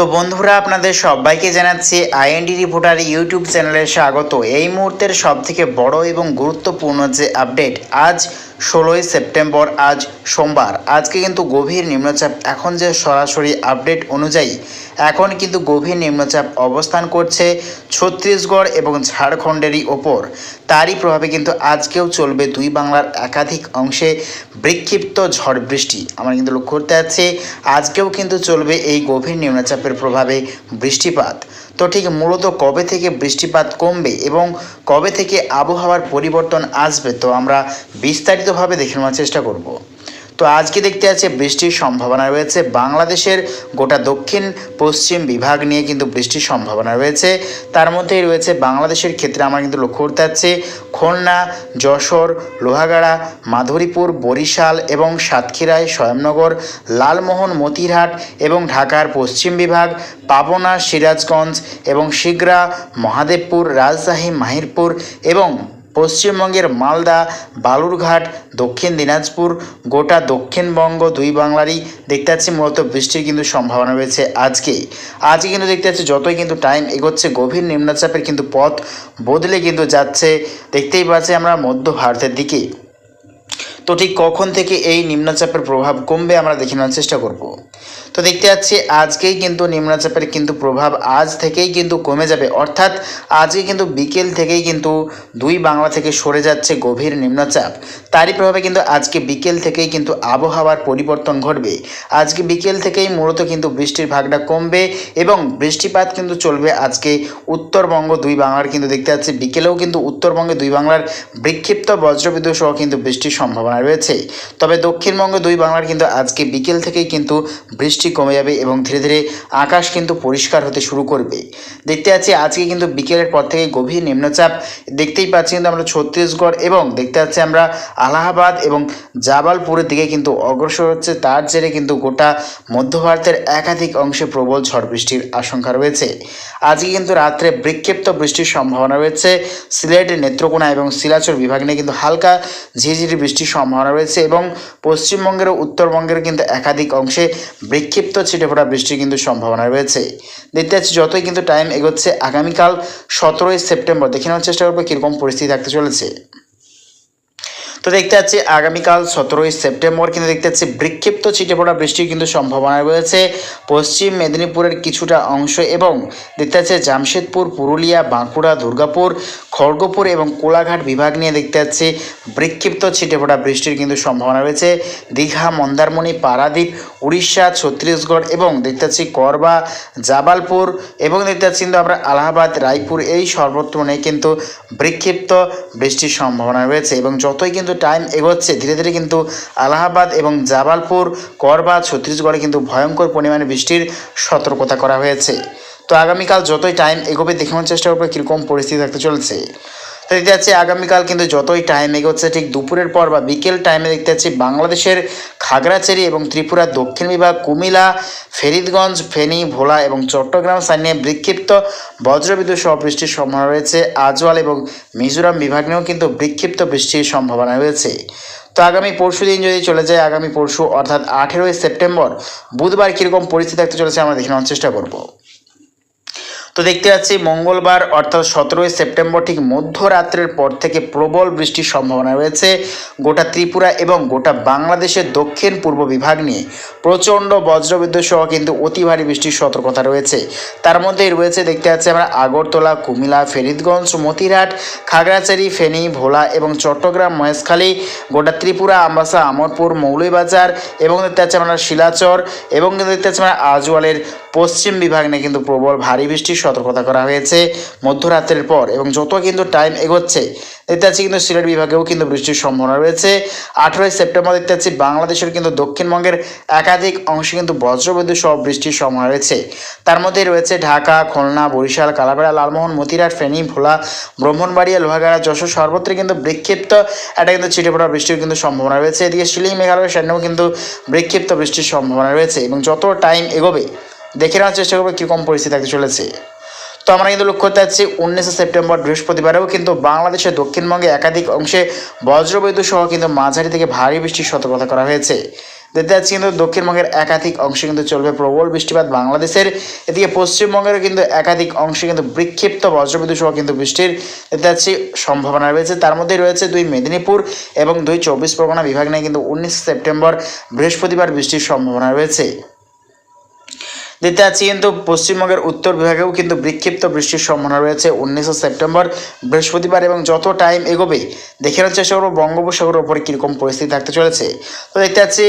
তো বন্ধুরা, আপনাদের সবাইকে জানাচ্ছি আইএনডি রিপোর্টার ইউটিউব চ্যানেলে স্বাগত। এই মুহূর্তের সবথেকে বড় এবং গুরুত্বপূর্ণ যে আপডেট, আজ ষোলোই সেপ্টেম্বর আজ সোমবার। আজকে কিন্তু গভীর নিম্নচাপ। এখন যে সরাসরি আপডেট অনুযায়ী, এখন কিন্তু গভীর নিম্নচাপ অবস্থান করছে ছত্তিশগড় এবং ঝাড়খণ্ডেরই ওপর। তারই প্রভাবে কিন্তু আজকেও চলবে দুই বাংলার একাধিক অংশে বিক্ষিপ্ত ঝড় বৃষ্টি। আমরা কিন্তু লক্ষ্য করতে যাচ্ছি, আজকেও কিন্তু চলবে এই গভীর নিম্নচাপের প্রভাবে বৃষ্টিপাত। তো ঠিক মূলত কবে থেকে বৃষ্টিপাত কমবে এবং কবে থেকে আবহাওয়ার পরিবর্তন আসবে, তো আমরা বিস্তারিতভাবে দেখে নেওয়ার চেষ্টা করব। তো আজকে দেখতে আছে বৃষ্টির সম্ভাবনা রয়েছে। বাংলাদেশের গোটা দক্ষিণ পশ্চিম বিভাগ নিয়ে কিন্তু বৃষ্টির সম্ভাবনা রয়েছে। তার মধ্যেই রয়েছে বাংলাদেশের ক্ষেত্রে আমরা কিন্তু লক্ষ্য করতে পারছি খুলনা, যশোর, লোহাগাড়া, মাধুরীপুর, বরিশাল এবং সাতক্ষীরায় স্বয়ংনগর, লালমোহন, মতিরহাট এবং ঢাকার পশ্চিম বিভাগ, পাবনা, সিরাজগঞ্জ এবং শিগরা, মহাদেবপুর, রাজশাহী, মাহিরপুর এবং পশ্চিমবঙ্গের মালদা, বালুরঘাট, দক্ষিণ দিনাজপুর, গোটা দক্ষিণবঙ্গ দুই বাংলারই দেখতে পাচ্ছি, মূলত বৃষ্টির কিন্তু সম্ভাবনা রয়েছে আজকে। আজকে কিন্তু দেখতে পাচ্ছি যতই কিন্তু টাইম এগোচ্ছে, গভীর নিম্নচাপের কিন্তু পথ বদলে কিন্তু যাচ্ছে। দেখতেই পাচ্ছি আমরা মধ্য ভারতের দিকে। তো ঠিক কখন থেকে এই নিম্নচাপের প্রভাব কমবে আমরা দেখে নেওয়ার চেষ্টা করব। তো দেখতে পাচ্ছি আজকেই কিন্তু নিম্নচাপের কিন্তু প্রভাব আজ থেকেই কিন্তু কমে যাবে। অর্থাৎ আজকে কিন্তু বিকেল থেকেই কিন্তু দুই বাংলা থেকে সরে যাচ্ছে গভীর নিম্নচাপ। তারই প্রভাবে কিন্তু আজকে বিকেল থেকেই কিন্তু আবহাওয়ার পরিবর্তন ঘটবে। আজকে বিকেল থেকেই মূলত কিন্তু বৃষ্টির ভাগটা কমবে এবং বৃষ্টিপাত কিন্তু চলবে আজকে উত্তরবঙ্গ দুই বাংলার কিন্তু দেখতে পাচ্ছি বিকেলেও কিন্তু উত্তরবঙ্গে দুই বাংলার বিক্ষিপ্ত বজ্রবিদ্যুৎ সহ কিন্তু বৃষ্টির সম্ভাবনা রয়েছে। তবে দক্ষিণবঙ্গ দুই বাংলার কিন্তু আজকে বিকেল থেকেই কিন্তু বৃষ্টি কমে যাবে এবং ধীরে ধীরে আকাশ কিন্তু পরিষ্কার হতে শুরু করবে। দেখতে পাচ্ছি আজকে কিন্তু বিকেলের পর থেকে গভীর নিম্নচাপ। দেখতেই পাচ্ছি কিন্তু আমরা ছত্তিশগড় এবং দেখতে পাচ্ছি আমরা আলাহাবাদ এবং জাবালপুরের দিকে কিন্তু অগ্রসর হচ্ছে। তার জেরে কিন্তু গোটা মধ্য ভারতের একাধিক অংশে প্রবল ঝড় বৃষ্টির আশঙ্কা রয়েছে। আজকে কিন্তু রাত্রে বিক্ষিপ্ত বৃষ্টির সম্ভাবনা রয়েছে। সিলেট নেত্রকোনা এবং শিলাচর বিভাগ নিয়ে কিন্তু হালকা ঝিঝিরি বৃষ্টির সম্ভাবনা রয়েছে এবং পশ্চিমবঙ্গের উত্তরবঙ্গের কিন্তু একাধিক অংশে বিক্ষিপ্ত ছিটে ফোটা বৃষ্টির কিন্তু সম্ভাবনা রয়েছে। দেখতে পাচ্ছি, যতই কিন্তু টাইম এগোচ্ছে, আগামীকাল সতেরোই সেপ্টেম্বর, দেখে নেওয়ার চেষ্টা করব কীরকম পরিস্থিতি থাকতে চলেছে। তো দেখতে পাচ্ছি আগামীকাল সতেরোই সেপ্টেম্বর কিন্তু দেখতে পাচ্ছি বিক্ষিপ্ত ছিটে পড়া বৃষ্টির কিন্তু সম্ভাবনা রয়েছে। পশ্চিম মেদিনীপুরের কিছুটা অংশ এবং দেখতে পাচ্ছি জামশেদপুর, পুরুলিয়া, বাঁকুড়া, দুর্গাপুর, খড়গপুর এবং কোলাঘাট বিভাগ নিয়ে দেখতে পাচ্ছি বিক্ষিপ্ত ছিটে পড়া বৃষ্টির কিন্তু সম্ভাবনা রয়েছে। দীঘা, মন্দারমণি, পারাদ্বীপ, উড়িষ্যা, ছত্তিশগড় এবং দেখতে পাচ্ছি করবা, জাবালপুর এবং দেখতে পাচ্ছি কিন্তু আমরা আলাহাবাদ, রায়পুর এই সর্বত্র নিয়ে কিন্তু বিক্ষিপ্ত বৃষ্টির সম্ভাবনা রয়েছে এবং যতই কিন্তু টাইম এগোচ্ছে। ধীরে ধীরে কিন্তু আলাহাবাদ এবং জাবালপুর, করবা, ছত্তিশগড়ে কিন্তু ভয়ঙ্কর পরিমাণে বৃষ্টির সতর্কতা করা হয়েছে। তো আগামীকাল যতই টাইম এগোবে দেখানোর চেষ্টা করবে কীরকম পরিস্থিতি থাকতে চলছে। তো দেখতে যাচ্ছি আগামীকাল, কিন্তু যতই টাইম এগোচ্ছে, ঠিক দুপুরের পর বা বিকেল টাইমে দেখতে যাচ্ছি বাংলাদেশের খাগড়াছড়ি এবং ত্রিপুরার দক্ষিণ বিভাগ কুমিলা ফেরিদগঞ্জ, ফেনী, ভোলা এবং চট্টগ্রাম স্থানীয় বিক্ষিপ্ত বজ্রবিদ্যুৎ সহ বৃষ্টির সম্ভাবনা রয়েছে। আজওয়াল এবং মিজোরাম বিভাগ নিয়েও কিন্তু বিক্ষিপ্ত বৃষ্টির সম্ভাবনা রয়েছে। তো আগামী পরশু দিন যদি চলে যায়, আগামী পরশু অর্থাৎ আঠেরোই সেপ্টেম্বর, বুধবার কীরকম পরিস্থিতি থাকতে চলেছে, আমরা দেখে নেওয়ার চেষ্টা করব। তো দেখতে পাচ্ছি মঙ্গলবার, অর্থাৎ সতেরোই সেপ্টেম্বর ঠিক মধ্যরাত্রের পর থেকে প্রবল বৃষ্টির সম্ভাবনা রয়েছে। গোটা ত্রিপুরা এবং গোটা বাংলাদেশের দক্ষিণ পূর্ব বিভাগ নিয়ে প্রচণ্ড বজ্রবিদ্যুৎ সহ কিন্তু অতি ভারী বৃষ্টির সতর্কতা রয়েছে। তার মধ্যেই রয়েছে দেখতে পাচ্ছি আমরা আগরতলা কুমিলা ফেরিদগঞ্জ, মতিরহাট, খাগড়াছড়ি, ফেনী, ভোলা এবং চট্টগ্রাম, মহেশখালী, গোটা ত্রিপুরা, আমবাসা আমরপুর মৌলভীবাজার এবং দেখতে পাচ্ছি আমরা শিলাচর এবং দেখতে পাচ্ছি আমরা আজওয়ালের পশ্চিম বিভাগ নিয়ে কিন্তু প্রবল ভারী বৃষ্টির সতর্কতা করা হয়েছে। মধ্যরাত্রের পর এবং যত কিন্তু টাইম এগোচ্ছে, দেখতে পাচ্ছি কিন্তু সিলেট বিভাগেও কিন্তু বৃষ্টির সম্ভাবনা রয়েছে। আঠেরোই সেপ্টেম্বর দেখতে পাচ্ছি বাংলাদেশের কিন্তু দক্ষিণবঙ্গের একাধিক অংশে কিন্তু বজ্রবিদ্যুৎ সহ বৃষ্টির সম্ভাবনা রয়েছে। তার মধ্যে রয়েছে ঢাকা, খুলনা, বরিশাল, কালাপাড়া, লালমোহন, মতিরাট, ফেনী, ভোলা, ব্রাহ্মণবাড়িয়া, লোহাগাড়া, যশোর সর্বত্র কিন্তু বিক্ষিপ্ত একটা কিন্তু ছিটে পড়া বৃষ্টির কিন্তু সম্ভাবনা রয়েছে। এদিকে শিলিং মেঘালয় সেখানেও কিন্তু বিক্ষিপ্ত বৃষ্টির সম্ভাবনা রয়েছে এবং যত টাইম এগোবে দেখে নেওয়ার চেষ্টা করব কীরকম পরিস্থিতি থাকতে চলেছে। তো আমরা কিন্তু লক্ষ্য করতে পারছি উনিশে সেপ্টেম্বর বৃহস্পতিবারেও কিন্তু বাংলাদেশের দক্ষিণবঙ্গে একাধিক অংশে বজ্রবৈদ্যুৎ সহ কিন্তু মাঝারি থেকে ভারী বৃষ্টির সতর্কতা করা হয়েছে। দেখতে যাচ্ছি কিন্তু দক্ষিণবঙ্গের একাধিক অংশে কিন্তু চলবে প্রবল বৃষ্টিপাত। বাংলাদেশের এদিকে পশ্চিমবঙ্গেরও কিন্তু একাধিক অংশে কিন্তু বিক্ষিপ্ত বজ্রবিদ্যুৎ সহ কিন্তু বৃষ্টির দেখতে যাচ্ছি সম্ভাবনা রয়েছে। তার মধ্যে রয়েছে দুই মেদিনীপুর এবং দুই চব্বিশ পরগনা বিভাগ নিয়ে কিন্তু উনিশ সেপ্টেম্বর বৃহস্পতিবার বৃষ্টির সম্ভাবনা রয়েছে। দেখতে পাচ্ছি কিন্তু পশ্চিমবঙ্গের উত্তর বিভাগেও কিন্তু বিক্ষিপ্ত বৃষ্টির সম্ভাবনা রয়েছে। উনিশে সেপ্টেম্বর, বৃহস্পতিবার এবং যত টাইম এগোবে, দেখে নেওয়ার চেষ্টা করব বঙ্গোপসাগরের ওপরে কীরকম পরিস্থিতি থাকতে চলেছে। তো দেখতে পাচ্ছি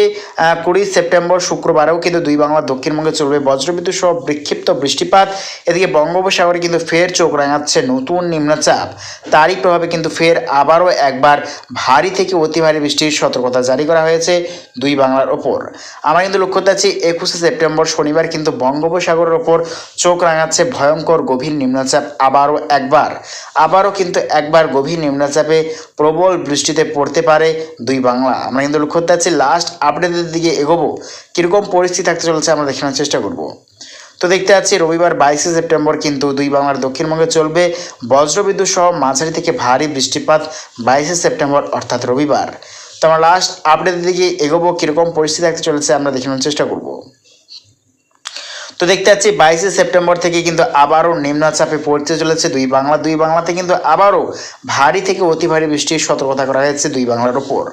কুড়ি সেপ্টেম্বর শুক্রবারেও কিন্তু দুই বাংলা দক্ষিণবঙ্গে চলবে বজ্রবিদ্যুৎ সহ বিক্ষিপ্ত বৃষ্টিপাত। এদিকে বঙ্গোপসাগরে কিন্তু ফের চোখ রাঙাচ্ছে নতুন নিম্নচাপ। তারই প্রভাবে কিন্তু ফের আবারও একবার ভারী থেকে অতি ভারী বৃষ্টির সতর্কতা জারি করা হয়েছে দুই বাংলার ওপর। আমরা কিন্তু লক্ষ্য করতে একুশে সেপ্টেম্বর শনিবার কিন্তু বঙ্গোপসাগরের ওপর চোখ রাঙাচ্ছে ভয়ঙ্কর গভীর নিম্নচাপ আবারও একবার। আবারও কিন্তু একবার গভীর নিম্নচাপে প্রবল বৃষ্টিতে পড়তে পারে দুই বাংলা। আমরা কিন্তু লক্ষ্য করতে লাস্ট আপডেটের দিকে এগোবো। কীরকম পরিস্থিতি থাকতে চলেছে আমরা দেখানোর চেষ্টা করব। তো দেখতে পাচ্ছি রবিবার বাইশে সেপ্টেম্বর কিন্তু দুই বাংলার দক্ষিণবঙ্গে চলবে বজ্রবিদ্যুৎ সহ মাঝারি থেকে ভারী বৃষ্টিপাত বাইশে সেপ্টেম্বর, অর্থাৎ রবিবার। তো আমরা লাস্ট আপডেটের দিকে এগোবো। কীরকম পরিস্থিতি থাকতে চলেছে আমরা দেখানোর চেষ্টা করব। তো দেখতে পাচ্ছি বাইশে সেপ্টেম্বর থেকে কিন্তু আবারও নিম্নচাপে পড়তে চলেছে দুই বাংলা। দুই বাংলাতে কিন্তু আবারও ভারী থেকে অতি ভারী বৃষ্টির সতর্কতা করা হয়েছে দুই বাংলার ওপর।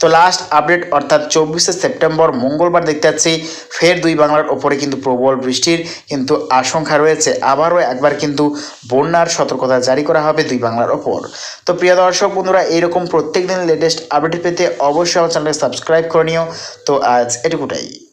তো লাস্ট আপডেট অর্থাৎ চব্বিশে সেপ্টেম্বর মঙ্গলবার দেখতে পাচ্ছি, ফের দুই বাংলার ওপরে কিন্তু প্রবল বৃষ্টির কিন্তু আশঙ্কা রয়েছে। আবারও একবার কিন্তু বন্যার সতর্কতা জারি করা হবে দুই বাংলার ওপর। তো প্রিয় দর্শক বন্ধুরা, এইরকম প্রত্যেক দিন লেটেস্ট আপডেট পেতে অবশ্যই আমার চ্যানেলকে সাবস্ক্রাইব করে নিও। তো আজ এটুকুটাই।